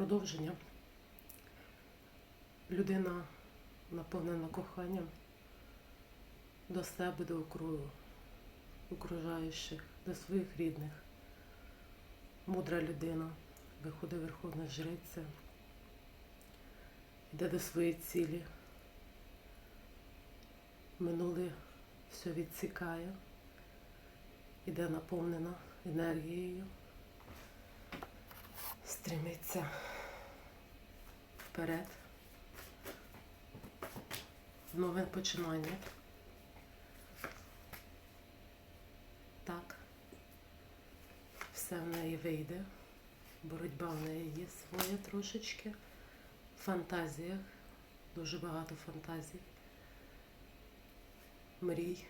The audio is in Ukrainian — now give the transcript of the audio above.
продовження. Людина наповнена коханням до себе, до окружу, окружаючих, до своїх рідних. Мудра людина виходить верховна жриця, йде до своєї цілі. Минуле все відсікає, іде наповнена енергією, стремиться вперед, нове починання. Так, все в неї вийде. Боротьба в неї є своя трошечки. В фантазіях, дуже багато фантазій, мрій.